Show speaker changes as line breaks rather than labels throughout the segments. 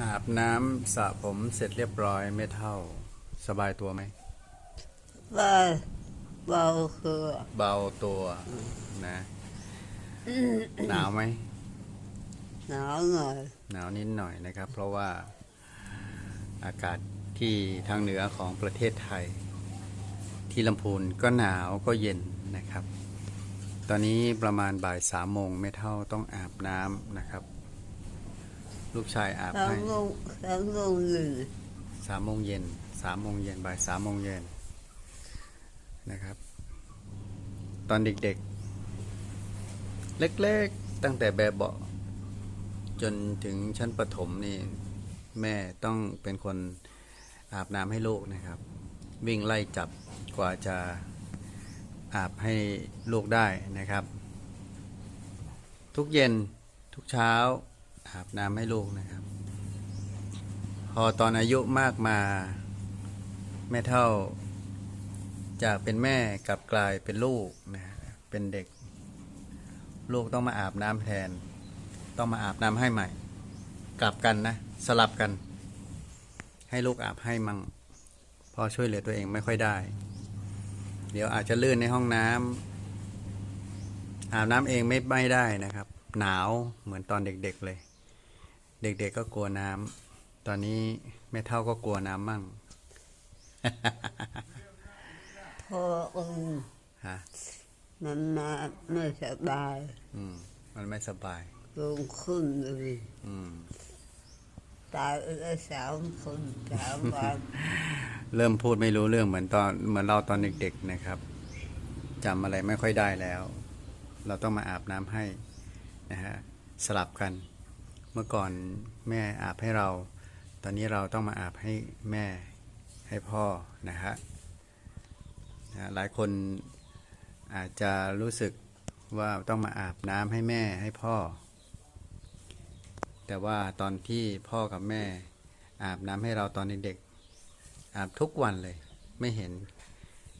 อาบน้ำสระผมเสร็จเรียบร้อยไม่เท่า สบายตัวไหม
ว่าเบาคือ
เบาตัวนะหนาวไหม
หนาวหน่อย
หนาวนิดหน่อยนะครับ เพราะว่าอากาศที่ทางเหนือของประเทศไทย ที่ลำพูนก็หนาวก็เย็นนะครับ ตอนนี้ประมาณบ่ายสามโมงไม่เท่าต้องอาบน้ำนะครับ ลูกชายอาบ
ทั้ง
ให้
ลงทั้งลงหนึ่ง
สามโมงเย็นสามโมงเย็นบ่ายสามโมงเย็นนะครับ ตอนเด็กๆ เล็กๆ ตั้งแต่แบบเบาะจนถึงชั้นประถมนี่แม่ต้องเป็นคนอาบน้ำให้ลูกนะครับ วิ่งไล่จับกว่าจะอาบให้ลูกได้นะครับ ทุกเย็นทุกเช้า อาบน้ำให้ลูกนะครับ พอตอนอายุมากมา แม่เท่า จากเป็นแม่กลับกลายเป็นลูกนะเป็นเด็ก ลูกต้องมาอาบน้ำแทน ต้องมาอาบน้ำให้ใหม่ กลับกันนะ สลับกัน ให้ลูกอาบให้มั่งพอช่วยเหลือตัวเองไม่ค่อยได้ เดี๋ยวอาจจะลื่นในห้องน้ำอาบน้ำเองไม่ไม่ได้นะครับ หนาวเหมือนตอนเด็กๆเลย เด็กๆก็กลัวน้ำ ตอนนี้แม่เท่าก็กลัวน้ำมั่ง
พอองค์
ฮะ
มันมาไม่สบาย
อืม มันไม่สบาย
ลงขึ้นเลย
อืม
ตายไปแล้วสามคนสามวัน
เริ่มพูดไม่รู้เรื่องเหมือนตอนเหมือนเราตอนเด็กๆนะครับจำอะไรไม่ค่อยได้แล้ว เราต้องมาอาบน้ำให้นะฮะสลับกัน เมื่อก่อนแม่อาบให้เรา ตอนนี้เราต้องมาอาบให้แม่ให้พ่อนะฮะหลายคนอาจจะรู้สึกว่าต้องมาอาบน้ำให้แม่ให้พ่อ แต่ว่าตอนที่พ่อกับแม่ อาบน้ำให้เราตอนเด็กๆอาบทุกวันเลย ไม่เห็น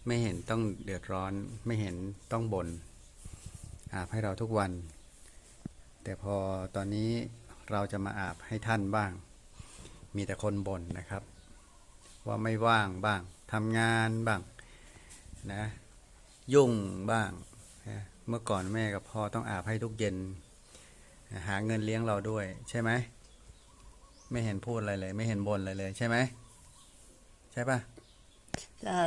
ไม่เห็นต้องเดือดร้อน ไม่เห็นต้องบน่นอาบให้เราทุกวัน แต่พอตอนนี้ เราจะมาอาบให้ท่านบ้าง มีแต่คนบ่นนะครับ ว่าไม่ว่างบ้างทำงานบ้างนะยุ่งบ้างนะเมื่อก่อนแม่กับพ่อต้องอาบให้ทุกเย็น หาเงินเลี้ยงเราด้วย ใช่ไหมไม่เห็นพูดอะไรเลย ไม่เห็นบ่นอะไรเลย ใช่ไหมใช่ปะ
ใช่